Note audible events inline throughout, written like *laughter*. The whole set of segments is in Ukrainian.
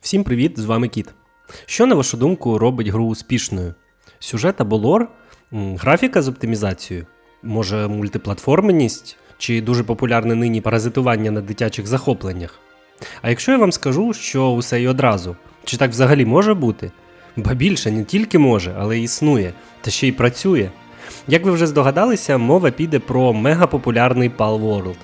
Всім привіт, з вами Кіт. Що, на вашу думку, робить гру успішною? Сюжет або лор? Графіка з оптимізацією? Може, мультиплатформеність? Чи дуже популярне нині паразитування на дитячих захопленнях? А якщо я вам скажу, що усе й одразу, чи так взагалі може бути? Ба більше не тільки може, але й існує, та ще й працює. Як ви вже здогадалися, мова піде про мегапопулярний Pal World.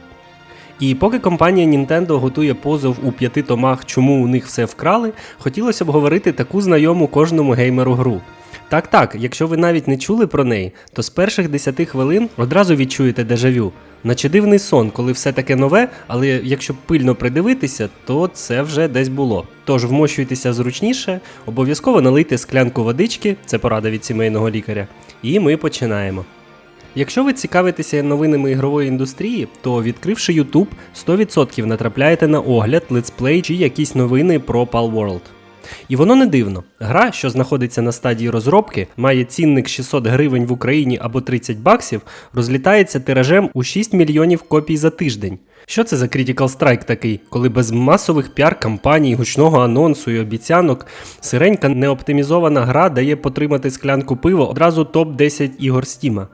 І поки компанія Nintendo готує позов у п'яти томах, чому у них все вкрали, хотілося б говорити таку знайому кожному геймеру гру. Так так, якщо ви навіть не чули про неї, то з перших 10 хвилин одразу відчуєте дежавю, наче дивний сон, коли все таке нове, але якщо пильно придивитися, то це вже десь було. Тож вмощуйтеся зручніше, обов'язково налийте склянку водички, це порада від сімейного лікаря, і ми починаємо. Якщо ви цікавитеся новинами ігрової індустрії, то відкривши YouTube, 100% натрапляєте на огляд, летсплей чи якісь новини про Pal World. І воно не дивно. Гра, що знаходиться на стадії розробки, має цінник 600 гривень в Україні або 30 баксів, розлітається тиражем у 6 мільйонів копій за тиждень. Що це за Critical Strike такий, коли без масових піар-кампаній, гучного анонсу і обіцянок сиренька неоптимізована гра дає потримати склянку пива одразу топ-10 ігор Стіма?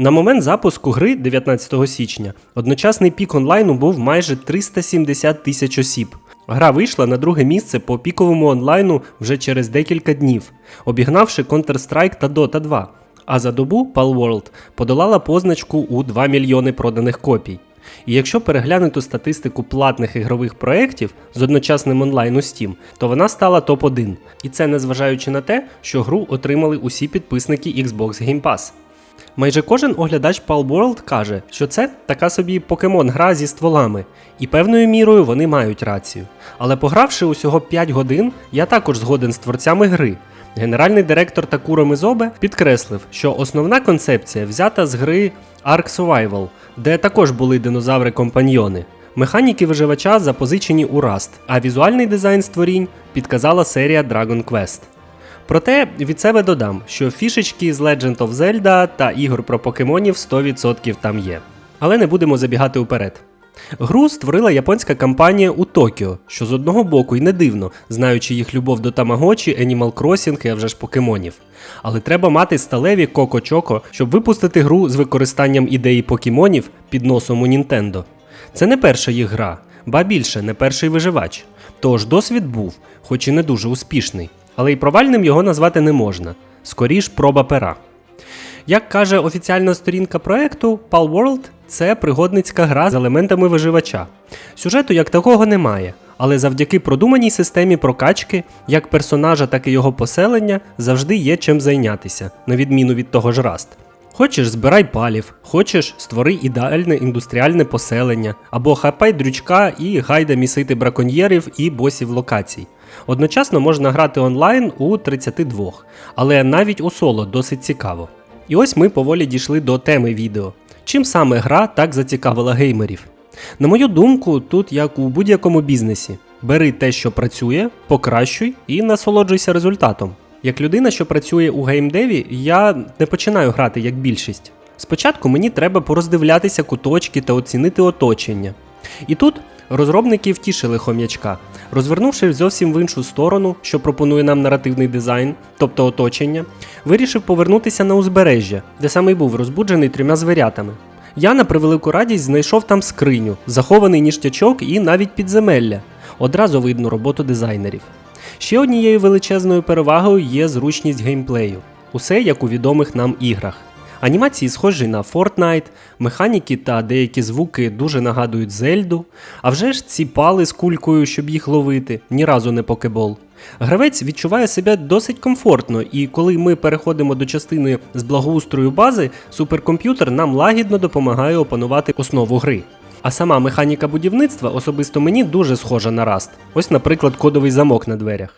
На момент запуску гри 19 січня одночасний пік онлайну був майже 370 тисяч осіб. Гра вийшла на друге місце по піковому онлайну вже через декілька днів, обігнавши Counter-Strike та Dota 2. А за добу Pal World подолала позначку у 2 мільйони проданих копій. І якщо переглянути статистику платних ігрових проєктів з одночасним онлайн у Steam, то вона стала топ-1. І це незважаючи на те, що гру отримали усі підписники Xbox Game Pass. Майже кожен оглядач Pal World каже, що це така собі покемон-гра зі стволами, і певною мірою вони мають рацію. Але погравши усього 5 годин, я також згоден з творцями гри. Генеральний директор Такуро Мизобе підкреслив, що основна концепція взята з гри Ark Survival, де також були динозаври-компаньйони. Механіки виживача запозичені у Rust, а візуальний дизайн створінь підказала серія Dragon Quest. Проте від себе додам, що фішечки з Legend of Zelda та ігор про покемонів 100% там є. Але не будемо забігати уперед. Гру створила японська компанія у Токіо, що з одного боку й не дивно, знаючи їх любов до Тамагочі, Animal Crossing і а вже ж покемонів. Але треба мати сталеві коко-чоко, щоб випустити гру з використанням ідеї покемонів під носом у Нінтендо. Це не перша їх гра, ба більше не перший виживач. Тож досвід був, хоч і не дуже успішний але й провальним його назвати не можна. Скоріш проба пера. Як каже офіціальна сторінка проекту, Pal World це пригодницька гра з елементами виживача. Сюжету як такого немає, але завдяки продуманій системі прокачки, як персонажа, так і його поселення завжди є чим зайнятися, на відміну від того ж Раст. Хочеш збирай палів, хочеш створи ідеальне індустріальне поселення, або хапай дрючка і гайда місити браконьєрів і босів локацій. Одночасно можна грати онлайн у 32, але навіть у соло досить цікаво. І ось ми поволі дійшли до теми відео. Чим саме гра так зацікавила геймерів? На мою думку, тут як у будь-якому бізнесі: бери те, що працює, покращуй і насолоджуйся результатом. Як людина, що працює у геймдеві, я не починаю грати як більшість. Спочатку мені треба пороздивлятися куточки та оцінити оточення. І тут розробники втішили хом'ячка, розвернувшись зовсім в іншу сторону, що пропонує нам наративний дизайн, тобто оточення, вирішив повернутися на узбережжя, де саме й був розбуджений трьома звірятами. Я на превелику радість знайшов там скриню, захований ніштячок і навіть підземелля. Одразу видно роботу дизайнерів. Ще однією величезною перевагою є зручність геймплею. Усе як у відомих нам іграх. Анімації схожі на Fortnite, механіки та деякі звуки дуже нагадують Зельду. А вже ж ці пали з кулькою, щоб їх ловити, ні разу не покебол. Гравець відчуває себе досить комфортно, і коли ми переходимо до частини з благоустрою бази, суперкомп'ютер нам лагідно допомагає опанувати основу гри. А сама механіка будівництва особисто мені дуже схожа на Rust. Ось, наприклад, кодовий замок на дверях.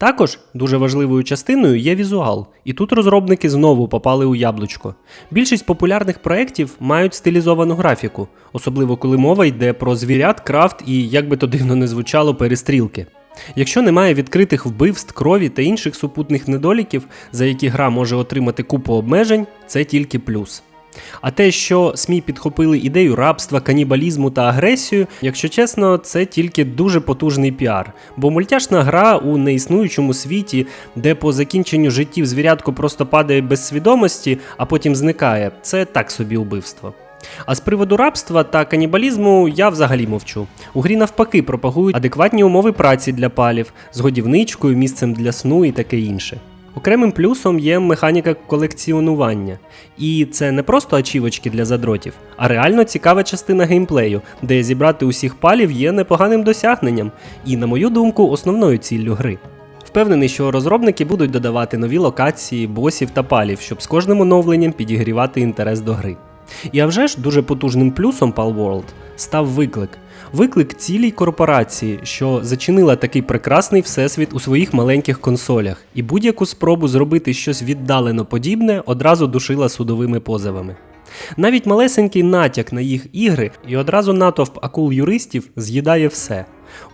Також дуже важливою частиною є візуал, і тут розробники знову попали у яблучко. Більшість популярних проєктів мають стилізовану графіку, особливо коли мова йде про звірят, крафт і, як би то дивно не звучало, перестрілки. Якщо немає відкритих вбивств, крові та інших супутних недоліків, за які гра може отримати купу обмежень, це тільки плюс. А те, що СМІ підхопили ідею рабства, канібалізму та агресію, якщо чесно, це тільки дуже потужний піар. Бо мультяшна гра у неіснуючому світі, де по закінченню життів звірятко просто падає без свідомості, а потім зникає, це так собі убивство. А з приводу рабства та канібалізму я взагалі мовчу. У грі навпаки пропагують адекватні умови праці для палів, з годівничкою, місцем для сну і таке інше. Окремим плюсом є механіка колекціонування. І це не просто ачівочки для задротів, а реально цікава частина геймплею, де зібрати усіх палів є непоганим досягненням, і, на мою думку, основною ціллю гри. Впевнений, що розробники будуть додавати нові локації, босів та палів, щоб з кожним оновленням підігрівати інтерес до гри. І а вже ж дуже потужним плюсом Palworld став виклик. Виклик цілій корпорації, що зачинила такий прекрасний всесвіт у своїх маленьких консолях, і будь-яку спробу зробити щось віддалено подібне одразу душила судовими позовами. Навіть малесенький натяк на їх ігри і одразу натовп акул юристів з'їдає все.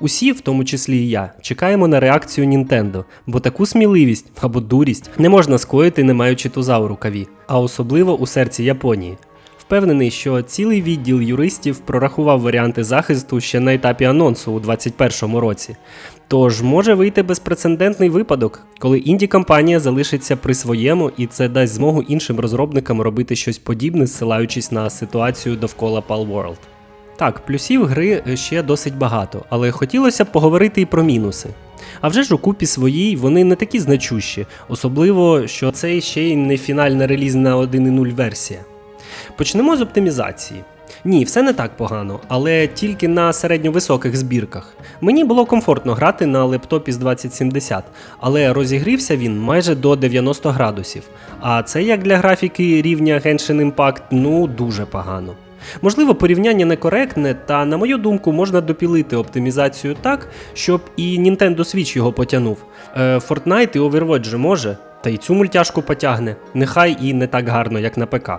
Усі, в тому числі і я, чекаємо на реакцію Нінтендо, бо таку сміливість або дурість не можна скоїти, не маючи туза у рукаві, а особливо у серці Японії. Впевнений, що цілий відділ юристів прорахував варіанти захисту ще на етапі анонсу у 2021 році. Тож може вийти безпрецедентний випадок, коли інді-компанія залишиться при своєму, і це дасть змогу іншим розробникам робити щось подібне, ссилаючись на ситуацію довкола Palworld. Так, плюсів гри ще досить багато, але хотілося б поговорити і про мінуси. А вже ж у купі своїй вони не такі значущі, особливо, що це ще й не фінальна релізна 1.0 версія. Почнемо з оптимізації. Ні, все не так погано, але тільки на середньовисоких збірках. Мені було комфортно грати на лептопі з 2070, але розігрівся він майже до 90 градусів. А це як для графіки рівня Genshin Impact, ну дуже погано. Можливо, порівняння некоректне, та, на мою думку, можна допілити оптимізацію так, щоб і Nintendo Switch його потягнув. Е, Fortnite і Overwatch же може, та й цю мультяшку потягне, нехай і не так гарно, як на ПК.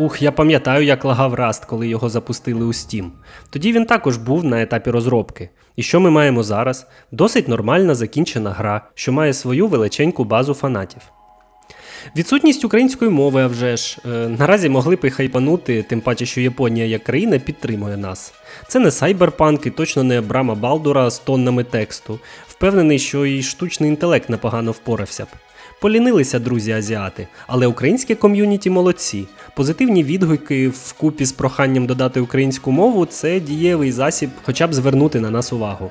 Ух, я пам'ятаю, як лагав Rust, коли його запустили у Steam. Тоді він також був на етапі розробки. І що ми маємо зараз? Досить нормальна закінчена гра, що має свою величеньку базу фанатів. Відсутність української мови, а вже ж, е, наразі могли б і хайпанути, тим паче, що Японія як країна підтримує нас. Це не сайберпанк і точно не Брама Балдура з тоннами тексту. Впевнений, що і штучний інтелект непогано впорався б. Полінилися друзі азіати, але українське ком'юніті молодці. Позитивні відгуки вкупі з проханням додати українську мову це дієвий засіб, хоча б звернути на нас увагу.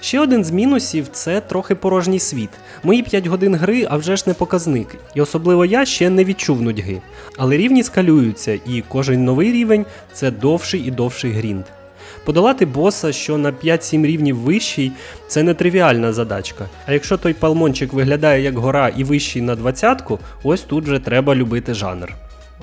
Ще один з мінусів це трохи порожній світ. Мої 5 годин гри, а вже ж не показник, і особливо я ще не відчув нудьги. Але рівні скалюються, і кожен новий рівень це довший і довший грінд. Подолати боса, що на 5-7 рівнів вищий, це не тривіальна задачка. А якщо той палмончик виглядає як гора і вищий на 20-ку, ось тут же треба любити жанр.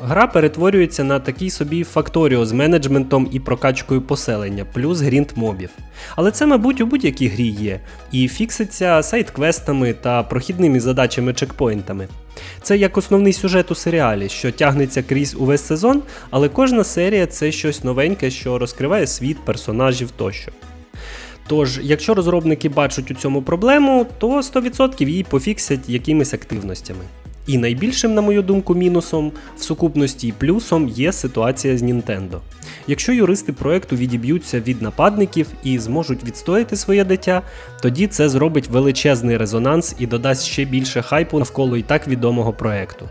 Гра перетворюється на такий собі факторіо з менеджментом і прокачкою поселення, плюс грінт мобів. Але це, мабуть, у будь-якій грі є, і фікситься сайт-квестами та прохідними задачами чекпоінтами. Це як основний сюжет у серіалі, що тягнеться крізь увесь сезон, але кожна серія це щось новеньке, що розкриває світ, персонажів тощо. Тож, якщо розробники бачать у цьому проблему, то 100% її пофіксять якимись активностями. І найбільшим, на мою думку, мінусом в сукупності і плюсом є ситуація з Nintendo. Якщо юристи проекту відіб'ються від нападників і зможуть відстояти своє дитя, тоді це зробить величезний резонанс і додасть ще більше хайпу навколо і так відомого проекту.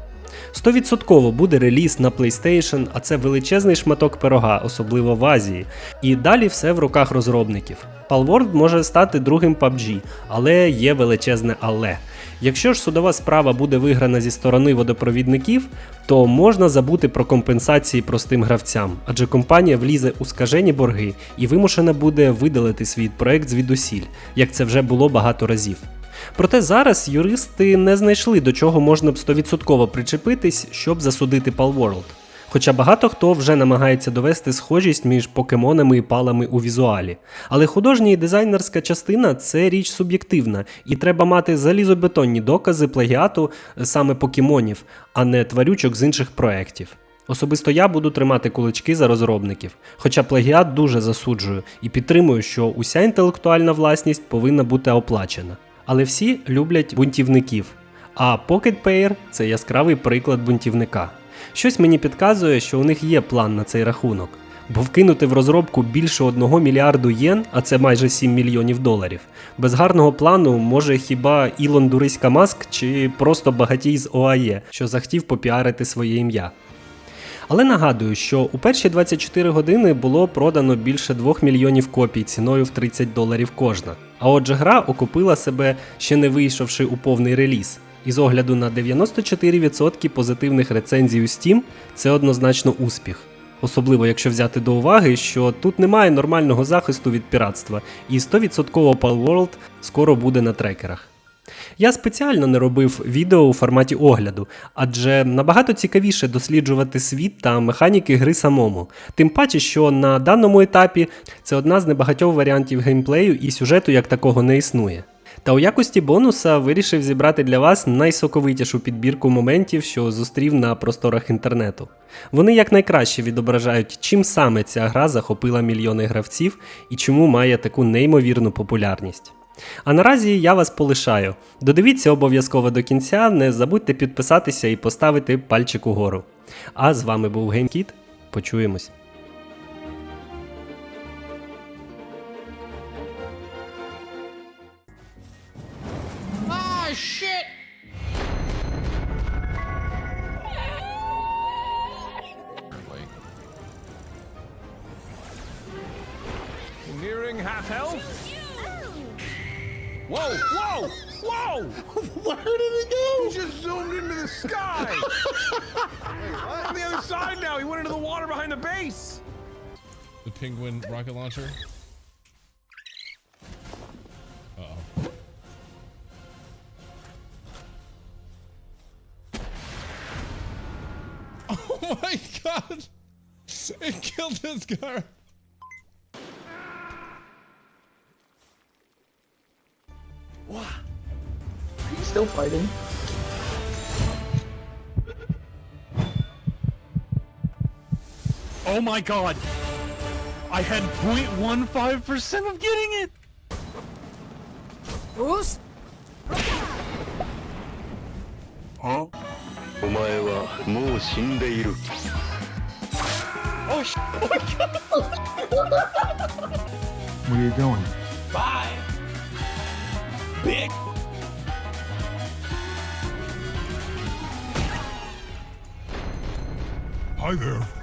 100% буде реліз на PlayStation, а це величезний шматок пирога, особливо в Азії. І далі все в руках розробників. Palworld може стати другим PUBG, але є величезне але. Якщо ж судова справа буде виграна зі сторони водопровідників, то можна забути про компенсації простим гравцям, адже компанія влізе у скажені борги і вимушена буде видалити свій проект звідусіль, як це вже було багато разів. Проте зараз юристи не знайшли до чого можна б 100% причепитись, щоб засудити Palworld. Хоча багато хто вже намагається довести схожість між покемонами і палами у візуалі. Але художня і дизайнерська частина це річ суб'єктивна, і треба мати залізобетонні докази плагіату саме покемонів, а не тварючок з інших проєктів. Особисто я буду тримати кулички за розробників, хоча плагіат дуже засуджую і підтримую, що уся інтелектуальна власність повинна бути оплачена. Але всі люблять бунтівників. А Pocket Pair – це яскравий приклад бунтівника. Щось мені підказує, що у них є план на цей рахунок. Бо вкинути в розробку більше 1 мільярду єн, а це майже 7 мільйонів доларів, без гарного плану може хіба Ілон Дуриська Маск чи просто багатій з ОАЄ, що захотів попіарити своє ім'я. Але нагадую, що у перші 24 години було продано більше 2 мільйонів копій ціною в 30 доларів кожна. А отже, гра окупила себе ще не вийшовши у повний реліз. І з огляду на 94% позитивних рецензій у Steam це однозначно успіх. Особливо якщо взяти до уваги, що тут немає нормального захисту від піратства, і 100% Opal World скоро буде на трекерах. Я спеціально не робив відео у форматі огляду, адже набагато цікавіше досліджувати світ та механіки гри самому. Тим паче, що на даному етапі це одна з небагатьох варіантів геймплею і сюжету як такого не існує. Та у якості бонуса вирішив зібрати для вас найсоковитішу підбірку моментів, що зустрів на просторах інтернету. Вони якнайкраще відображають, чим саме ця гра захопила мільйони гравців і чому має таку неймовірну популярність. А наразі я вас полишаю. Додивіться обов'язково до кінця, не забудьте підписатися і поставити пальчик угору. А з вами був GameKit. Почуємось. Whoa! Whoa! Whoa! *laughs* Where did he go? He just zoomed into the sky. *laughs* On the other side now. He went into the water behind the base. The penguin rocket launcher. Uh-oh. *laughs* Oh my god! It killed this guy! still fighting. Oh my god! I had 0.15% of getting it! *laughs* お前はもう死んでいる Where are you going? Hi there.